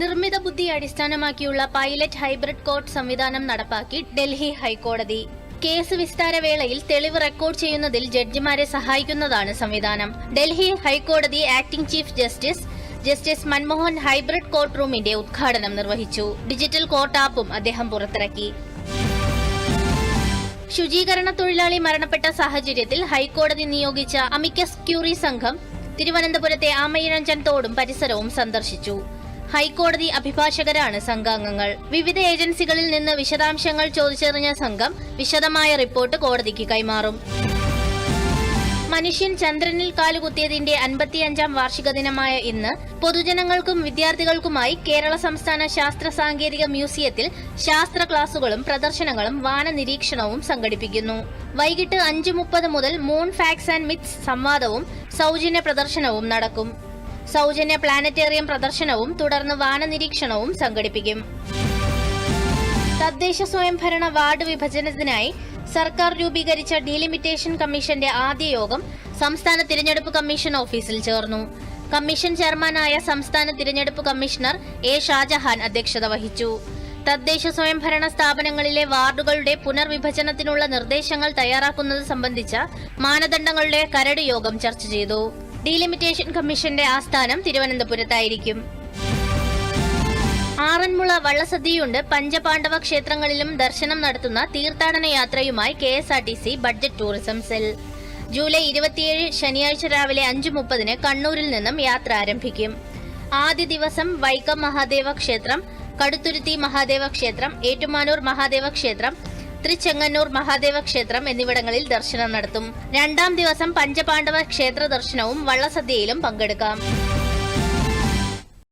നിർമ്മിത ബുദ്ധി അടിസ്ഥാനമാക്കിയുള്ള പൈലറ്റ് ഹൈബ്രിഡ് കോർട്ട് സംവിധാനം നടപ്പാക്കി ഡൽഹി ഹൈക്കോടതി. കേസ് വിസ്താര വേളയിൽ തെളിവ് റെക്കോർഡ് ചെയ്യുന്നതിൽ ജഡ്ജിമാരെ സഹായിക്കുന്നതാണ് സംവിധാനം. ഡൽഹി ഹൈക്കോടതി acting chief justice justice Manmohan hybrid court റൂമിന്റെ ഉദ്ഘാടനം നിർവഹിച്ചു. ഡിജിറ്റൽ കോർട്ട് ആപ്പും അദ്ദേഹം പുറത്തിറക്കി. ശുചീകരണ തൊഴിലാളി മരണപ്പെട്ട സാഹചര്യത്തിൽ ഹൈക്കോടതി നിയോഗിച്ച അമിക്കസ് ക്യൂറി സംഘം തിരുവനന്തപുരത്തെ ആമയിഴഞ്ചൻ തോടും പരിസരവും സന്ദർശിച്ചു. ഹൈക്കോടതി അഭിഭാഷകരാണ് സംഘാംഗങ്ങൾ. വിവിധ ഏജൻസികളിൽ നിന്ന് വിശദാംശങ്ങൾ ചോദിച്ചറിഞ്ഞ സംഘം വിശദമായ റിപ്പോർട്ട് കോടതിക്ക് കൈമാറും. മനുഷ്യൻ ചന്ദ്രനിൽ കാലുകുത്തിയതിന്റെ അൻപത്തിയഞ്ചാം വാർഷിക ദിനമായ ഇന്ന് പൊതുജനങ്ങൾക്കും വിദ്യാർത്ഥികൾക്കുമായി കേരള സംസ്ഥാന ശാസ്ത്ര സാങ്കേതിക മ്യൂസിയത്തിൽ ശാസ്ത്ര ക്ലാസുകളും പ്രദർശനങ്ങളും വാന നിരീക്ഷണവും സംഘടിപ്പിക്കുന്നു. വൈകിട്ട് അഞ്ച് മുപ്പത് മുതൽ മൂൺ ഫാക്സ് ആൻഡ് മിത്സ് സംവാദവും സൗജന്യ പ്രദർശനവും നടക്കും. സൗജന്യ പ്ലാനറ്റേറിയം പ്രദർശനവും തുടർന്ന് വാനനിരീക്ഷണവും സംഘടിപ്പിക്കും. തദ്ദേശ സ്വയംഭരണ വാർഡ് വിഭജനത്തിനായി സർക്കാർ രൂപീകരിച്ച ഡീലിമിറ്റേഷൻ കമ്മീഷന്റെ ആദ്യ യോഗം സംസ്ഥാന തിരഞ്ഞെടുപ്പ് കമ്മീഷൻ ഓഫീസിൽ ചേർന്നു. കമ്മീഷൻ ചെയർമാനായ സംസ്ഥാന തിരഞ്ഞെടുപ്പ് കമ്മീഷണർ എ ഷാജഹാൻ അധ്യക്ഷത വഹിച്ചു. തദ്ദേശ സ്വയംഭരണ സ്ഥാപനങ്ങളിലെ വാർഡുകളുടെ പുനർവിഭജനത്തിനുള്ള നിർദ്ദേശങ്ങൾ തയ്യാറാക്കുന്നത് സംബന്ധിച്ച മാനദണ്ഡങ്ങളുടെ കരട് യോഗം ചർച്ച ചെയ്തു. ഡീലിമിറ്റേഷൻ കമ്മീഷന്റെ ആസ്ഥാനം തിരുവനന്തപുരത്തായിരിക്കും. ആറന്മുള വള്ളസദ്യയുണ്ട്. പഞ്ചപാണ്ഡവ ക്ഷേത്രങ്ങളിലും ദർശനം നടത്തുന്ന തീർത്ഥാടന യാത്രയുമായി K S R T C budget tourism cell. July ഇരുപത്തിയേഴ് ശനിയാഴ്ച രാവിലെ അഞ്ച് മുപ്പതിന് കണ്ണൂരിൽ നിന്നും യാത്ര ആരംഭിക്കും. ആദ്യ ദിവസം വൈക്കം മഹാദേവ ക്ഷേത്രം കടുത്തുരുത്തി മഹാദേവ ക്ഷേത്രം ഏറ്റുമാനൂർ മഹാദേവ ക്ഷേത്രം തൃച്ചെങ്ങന്നൂർ മഹാദേവ ക്ഷേത്രം എന്നിവിടങ്ങളിൽ ദർശനം നടത്തും. രണ്ടാം ദിവസം പഞ്ചപാണ്ഡവ ക്ഷേത്ര ദർശനവും വള്ളസദ്യയിലും പങ്കെടുക്കാം.